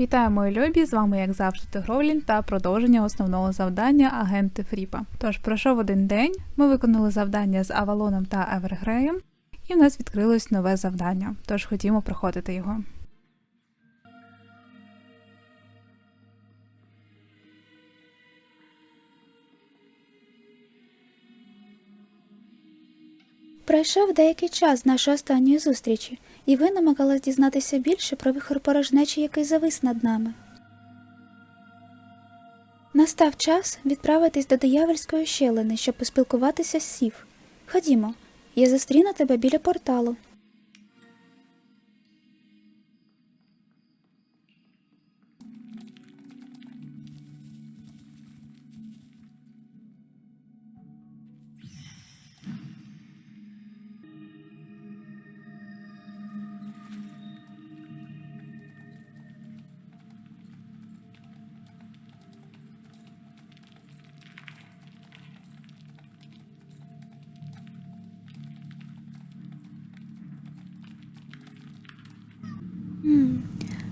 Вітаю, мої любі! З вами, як завжди, Тигровлін та продовження основного завдання агенти Фріпа. Тож пройшов один день, ми виконали завдання з Авалоном та Евергреєм, і в нас відкрилось нове завдання. Тож ходімо проходити його. Пройшов деякий час з нашої останньої зустрічі, і ви намагалась дізнатися більше про вихор порожнечі, який завис над нами. Настав час відправитись до диявольської щелини, щоб поспілкуватися з сів. Ходімо, я зустріну тебе біля порталу.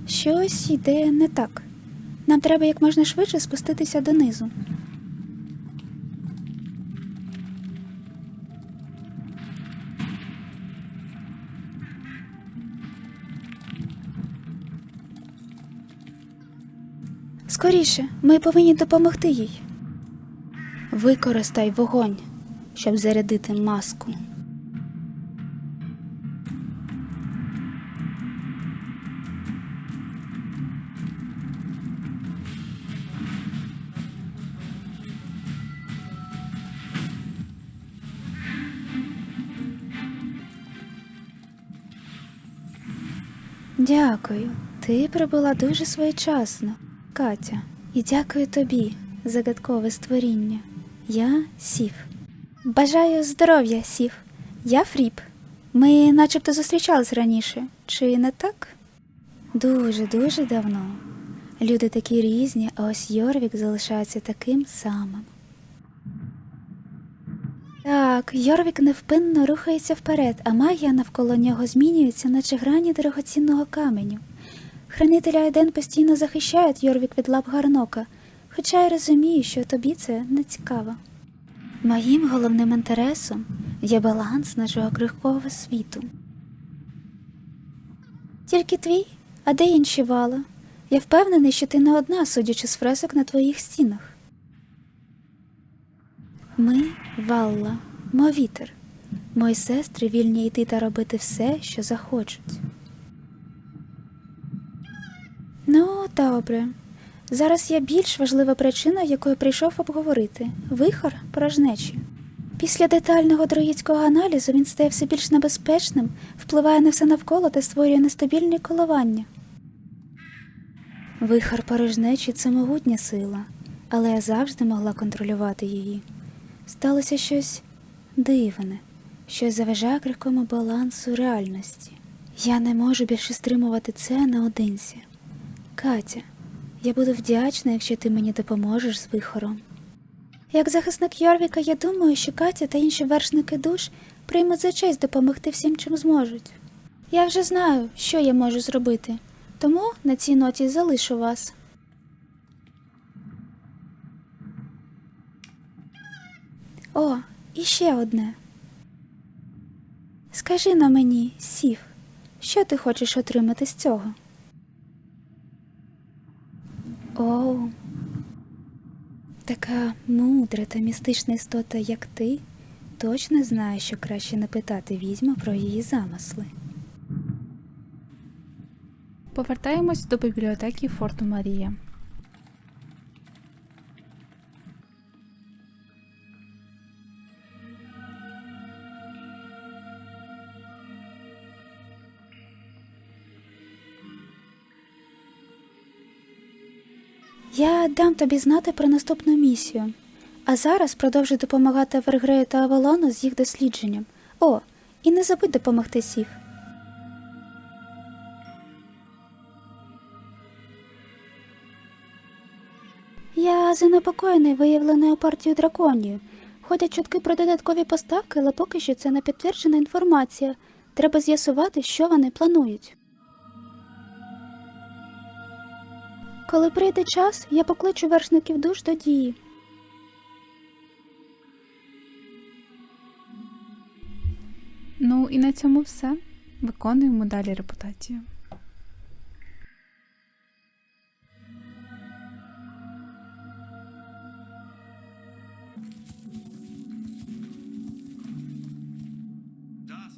Щось йде не так. Нам треба як можна швидше спуститися донизу. Скоріше, ми повинні допомогти їй. Використай вогонь, щоб зарядити маску. Дякую. Ти прибула дуже своєчасно, Катя. І дякую тобі, загадкове створіння. Я Сів. Бажаю здоров'я, Сів. Я Фріп. Ми начебто зустрічались раніше, чи не так? Дуже, дуже давно. Люди такі різні, а ось Йорвік залишається таким самим. Так, Йорвік невпинно рухається вперед, а магія навколо нього змінюється, наче грані дорогоцінного каменю. Хранителя Еден постійно захищають Йорвік від лап гарнока, хоча я розумію, що тобі це не цікаво. Моїм головним інтересом є баланс нашого крихкого світу. Тільки твій, а де інші вала? Я впевнений, що ти не одна, судячи з фресок на твоїх стінах. Ми Валла, Мовітер. Мої сестри вільні йти та робити все, що захочуть. Ну, добре. Зараз є більш важлива причина, якою прийшов обговорити вихор порожнечі. Після детального друїдського аналізу він стає все більш небезпечним, впливає на все навколо та створює нестабільні коливання. Вихор порожнечі це могутня сила, але я завжди могла контролювати її. Сталося щось дивне, щось заважає крихкому балансу реальності. Я не можу більше стримувати це наодинці. Катя, я буду вдячна, якщо ти мені допоможеш з вихором. Як захисник Йорвіка, я думаю, що Катя та інші вершники душ приймуть за честь допомогти всім, чим зможуть. Я вже знаю, що я можу зробити, тому на цій ноті залишу вас. О, і ще одне. Скажи на мені, сів, що ти хочеш отримати з цього? О, така мудра та містична істота, як ти, точно знає, що краще не питати відьму про її замисли. Повертаємось до бібліотеки Форту Марія. Я дам тобі знати про наступну місію. А зараз продовжуй допомагати Вергрею та Авалону з їх дослідженням. О, і не забудь допомогти Сів. Я занепокоєний виявленою партією драконію. Ходять чутки про додаткові поставки, але поки що це не підтверджена інформація. Треба з'ясувати, що вони планують. Коли прийде час, я покличу вершників душ до дії. Ну і на цьому все. Виконуємо далі репутацію.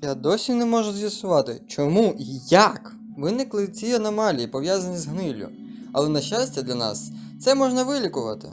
Я досі не можу з'ясувати, чому і як виникли ці аномалії, пов'язані з гнилю. Але на щастя для нас, це можна вилікувати.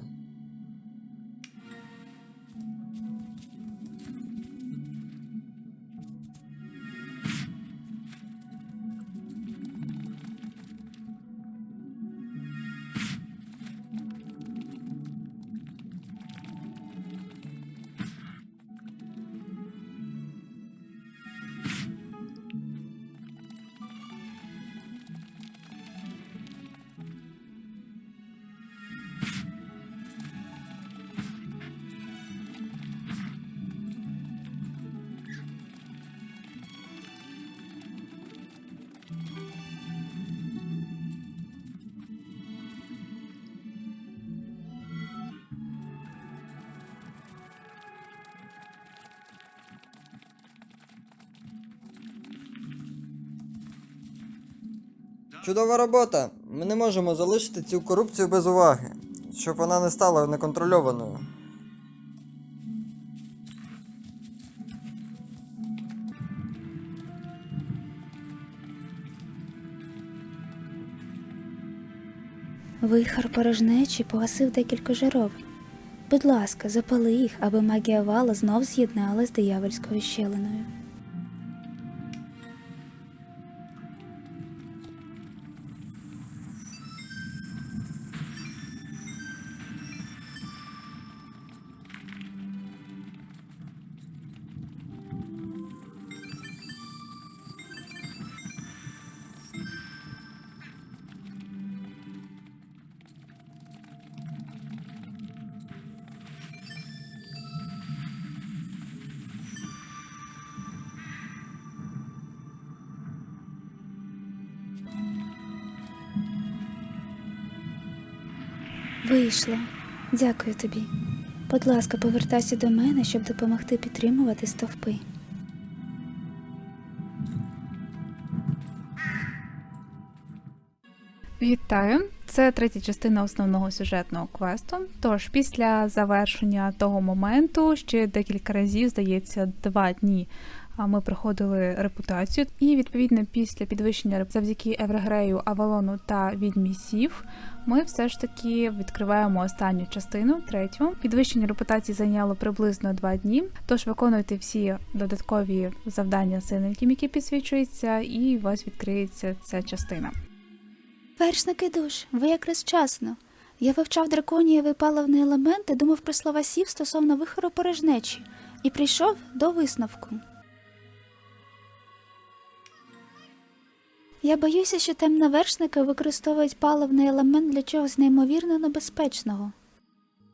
Чудова робота! Ми не можемо залишити цю корупцію без уваги, щоб вона не стала неконтрольованою. Вихор порожнечі погасив декілька жаровень. Будь ласка, запали їх, аби магія вала знов з'єдналась з диявольською щелиною. Вийшло. Дякую тобі. Будь ласка, повертайся до мене, щоб допомогти підтримувати стовпи. Вітаю! Це третя частина основного сюжетного квесту. Тож, після завершення того моменту, ще декілька разів, здається, два дні. А Ми проходили репутацію, і відповідно після підвищення завдяки Еврегрею, Авалону та відьмі Сів, ми все ж таки відкриваємо останню частину, третю. Підвищення репутації зайняло приблизно два дні. Тож виконуйте всі додаткові завдання синеньким, які підсвічуються, і у вас відкриється ця частина. Вершники душ, ви якраз вчасно. Я вивчав драконієвий паливний елемент і думав про слова сів стосовно вихору порожнечі і прийшов до висновку. Я боюся, що темновершники використовують паливний елемент для чогось неймовірно небезпечного.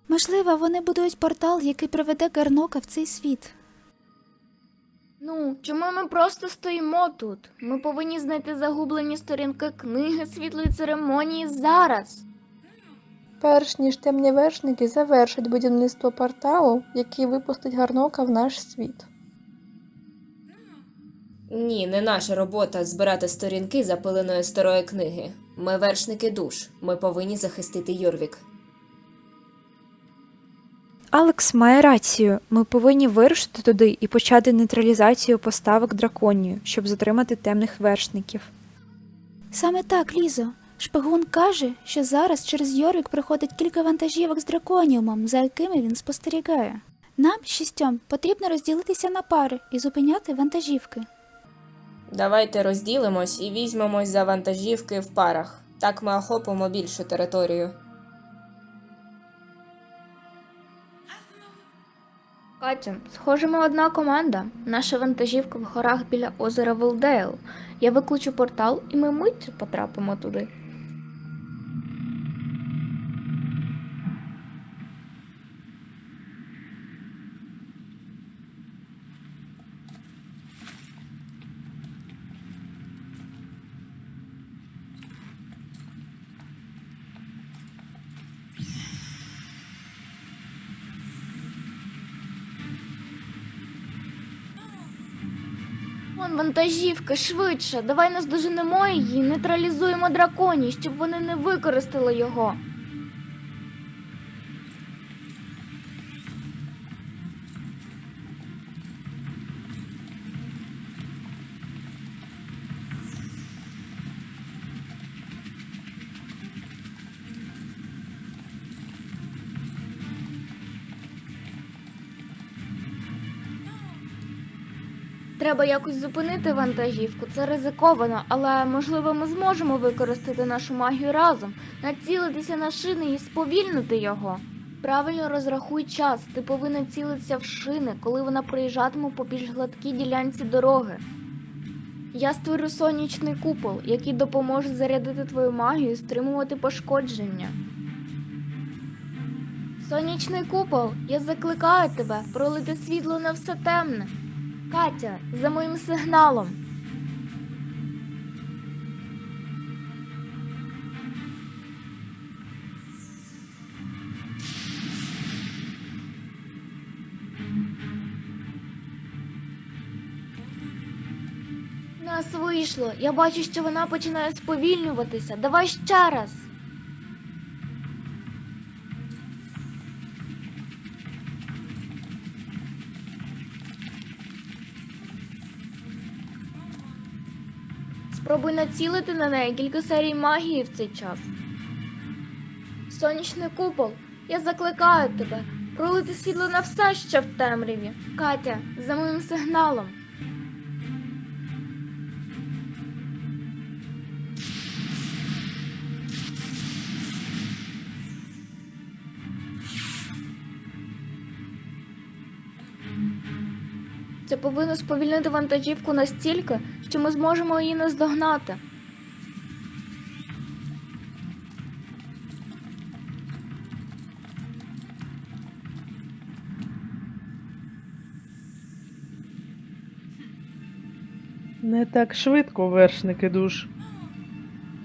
Можливо, вони будують портал, який приведе Гарнока в цей світ. Ну, чому ми просто стоїмо тут? Ми повинні знайти загублені сторінки книги світлої церемонії зараз. Перш ніж темні вершники завершать будівництво порталу, який випустить гарнока в наш світ. Ні, не наша робота збирати сторінки запиленої старої книги. Ми вершники душ. Ми повинні захистити Йорвік. Алекс має рацію. Ми повинні вирушити туди і почати нейтралізацію поставок драконію, щоб затримати темних вершників. Саме так, Лізо. Шпигун каже, що зараз через Йорвік приходить кілька вантажівок з драконіумом, за якими він спостерігає. Нам, шістьом, потрібно розділитися на пари і зупиняти вантажівки. Давайте розділимось і візьмемось за вантажівки в парах. Так ми охопимо більшу територію. Катю, схоже, ми одна команда. Наша вантажівка в горах біля озера Волдейл. Я викличу портал, і ми миттю потрапимо туди. Он вантажівка, швидше. Давай наздоженемо її, нейтралізуємо драконі, щоб вони не використали його. Треба якось зупинити вантажівку. Це ризиковано, але можливо ми зможемо використати нашу магію разом, націлитися на шини і сповільнити його. Правильно розрахуй час. Ти повинен цілитися в шини, коли вона проїжджатиме по більш гладкій ділянці дороги. Я створю сонячний купол, який допоможе зарядити твою магію і стримувати пошкодження. Сонячний купол, я закликаю тебе пролити світло на все темне. Катя, за моїм сигналом. Нас вийшло. Я бачу, що вона починає сповільнюватися. Давай ще раз. Спробуй націлити на неї кілька серій магії в цей час. Сонячний купол, я закликаю тебе пролити світло на все, що в темряві. Катя, за моїм сигналом. Це повинно сповільнити вантажівку настільки, що ми зможемо її наздогнати. Не так швидко, вершники душ.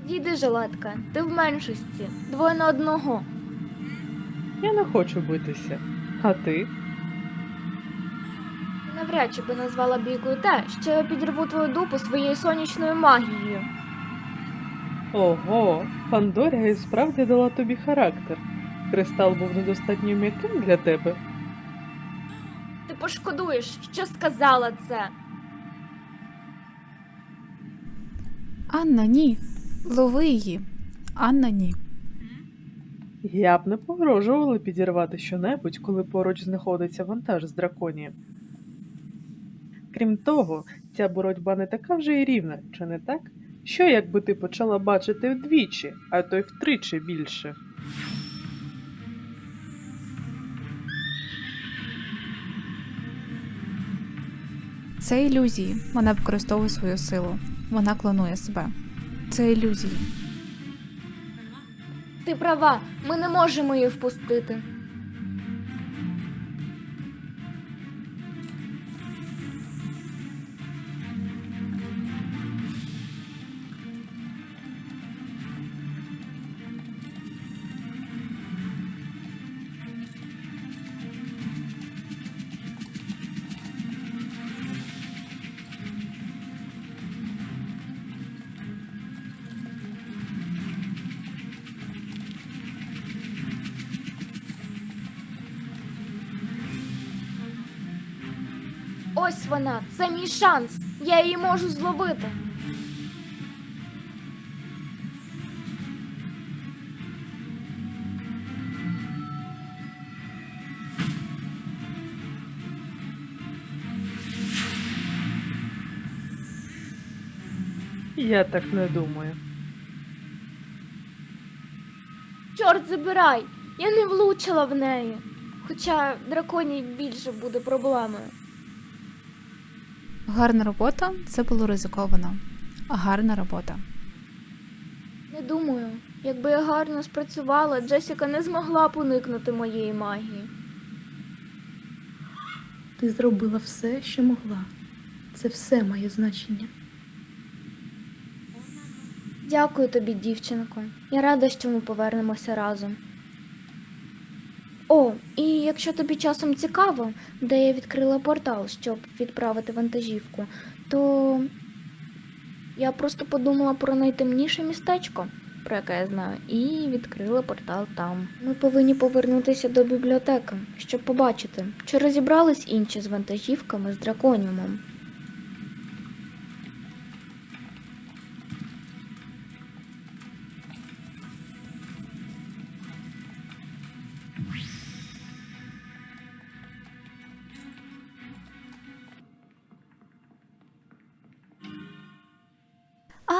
Дійди, жилетка, ти в меншості, двоє на одного. Я не хочу битися. А ти? Навряд чи би назвала бійкою те, що я підірву твою дупу своєю сонячною магією. Ого, Пандорія і справді дала тобі характер. Кристал був недостатньо м'яким для тебе. Ти пошкодуєш, що сказала це. Анна, ні. Лови її. Анна, ні. Я б не погрожувала підірвати щонебудь, коли поруч знаходиться вантаж з драконієм. Крім того, ця боротьба не така вже й рівна, чи не так? Що якби ти почала бачити вдвічі, а то й втричі більше? Це ілюзії. Вона використовує свою силу. Вона клонує себе. Це ілюзії. Ти права, ми не можемо її впустити. Ось вона, це мій шанс. Я її можу зловити. Я так не думаю. Чорт забирай! Я не влучила в неї. Хоча драконій більше буде проблемою. Гарна робота це було ризиковано. Гарна робота. Не думаю, якби я гарно спрацювала, Джесіка не змогла б уникнути моєї магії. Ти зробила все, що могла. Це все має значення. Дякую тобі, дівчинко. Я рада, що ми повернемося разом. О, і якщо тобі часом цікаво, де я відкрила портал, щоб відправити вантажівку, То я просто подумала про найтемніше містечко, про яке я знаю, і відкрила портал там. Ми повинні повернутися до бібліотеки, щоб побачити, чи розібрались інші з вантажівками з драконіумом.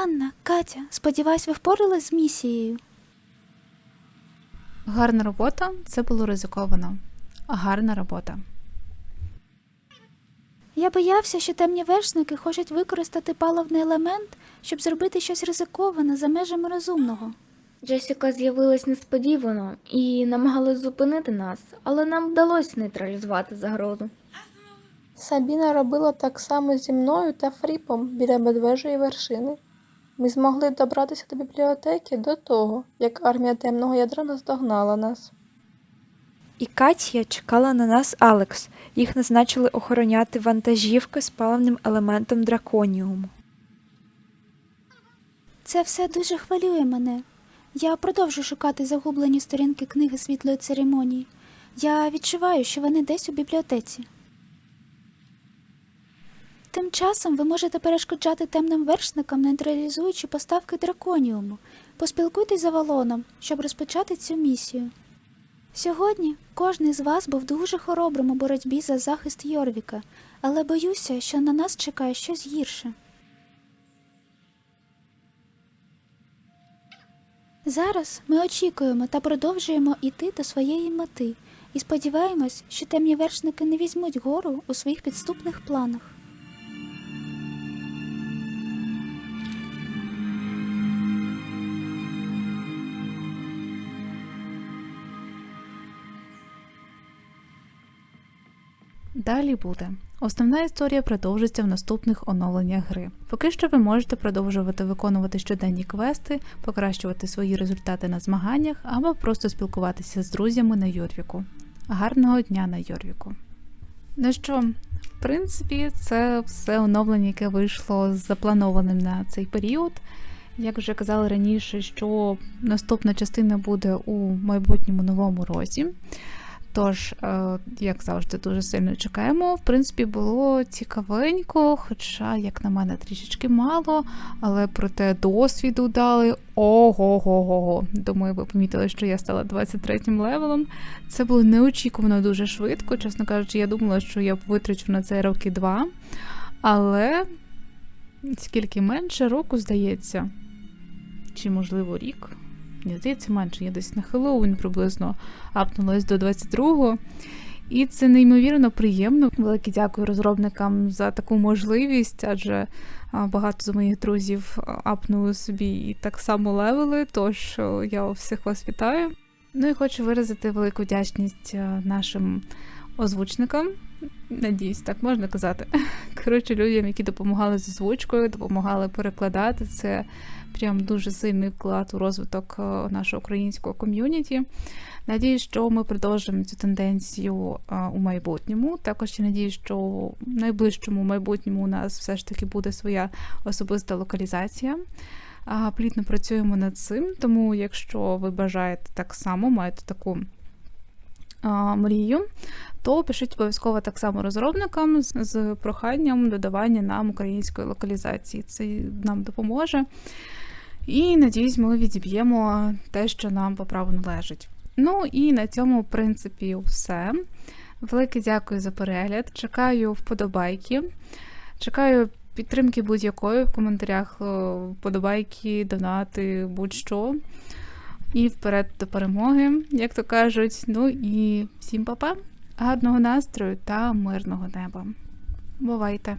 Анна, Катя, сподіваюсь, ви впорались з місією. Гарна робота це було ризиковано. Гарна робота. Я боявся, що темні вершники хочуть використати паливний елемент, щоб зробити щось ризиковане за межами розумного. Джесіка з'явилась несподівано і намагалась зупинити нас, але нам вдалося нейтралізувати загрозу. Сабіна робила так само зі мною та Фріпом біля медвежої вершини. Ми змогли добратися до бібліотеки до того, як армія темного ядра наздогнала нас. І Катія чекала на нас Алекс. Їх назначили охороняти вантажівки з паливним елементом драконіуму. Це все дуже хвилює мене. Я продовжу шукати загублені сторінки книги світлої церемонії. Я відчуваю, що вони десь у бібліотеці. Тим часом ви можете перешкоджати темним вершникам, нейтралізуючи поставки драконіуму. Поспілкуйтесь з Авалоном, щоб розпочати цю місію. Сьогодні кожний з вас був дуже хоробрим у боротьбі за захист Йорвіка, але боюся, що на нас чекає щось гірше. Зараз ми очікуємо та продовжуємо йти до своєї мети і сподіваємось, що темні вершники не візьмуть гору у своїх підступних планах. Далі буде. Основна історія продовжиться в наступних оновленнях гри. Поки що ви можете продовжувати виконувати щоденні квести, покращувати свої результати на змаганнях або просто спілкуватися з друзями на Йорвіку. Гарного дня на Йорвіку! Ну що, в принципі, це все оновлення, яке вийшло запланованим на цей період. Як вже казали раніше, що наступна частина буде у майбутньому новому році. Тож, е, як завжди, дуже сильно чекаємо. В принципі, було цікавенько, хоча, як на мене, трішечки мало, але проте досвіду дали. Ого-го-го. Думаю, ви помітили, що я стала 23-м левелом. Це було неочікувано дуже швидко. Чесно кажучи, я думала, що я витрачу на це роки два. Але скільки менше року, здається, чи можливо рік. Ні, здається, менше. Я десь на Хеллоуін приблизно апнулась до 22-го. І це неймовірно приємно. Велике дякую розробникам за таку можливість, адже багато з моїх друзів апнули собі і так само левели. Тож я всіх вас вітаю. Ну і хочу виразити велику вдячність нашим озвучникам. Надіюсь, так можна казати. Коротше, людям, які допомагали з озвучкою, допомагали перекладати. Це прям дуже сильний вклад у розвиток е, нашого українського ком'юніті. Надіюсь, що ми продовжимо цю тенденцію е, у майбутньому. Також я надіюсь, що в найближчому майбутньому у нас все ж таки буде своя особиста локалізація. А, Плідно працюємо над цим, тому якщо ви бажаєте так само, маєте таку мрію, то пишіть обов'язково так само розробникам з, проханням додавання нам української локалізації. Це нам допоможе. І надіюсь, ми відіб'ємо те, що нам по праву належить. Ну і на цьому, в принципі, все. Велике дякую за перегляд. Чекаю вподобайки. Чекаю підтримки будь-якої в коментарях е, вподобайки, донати, будь-що. І вперед до перемоги, як то кажуть. Ну і всім па-па, гарного настрою та мирного неба. Бувайте!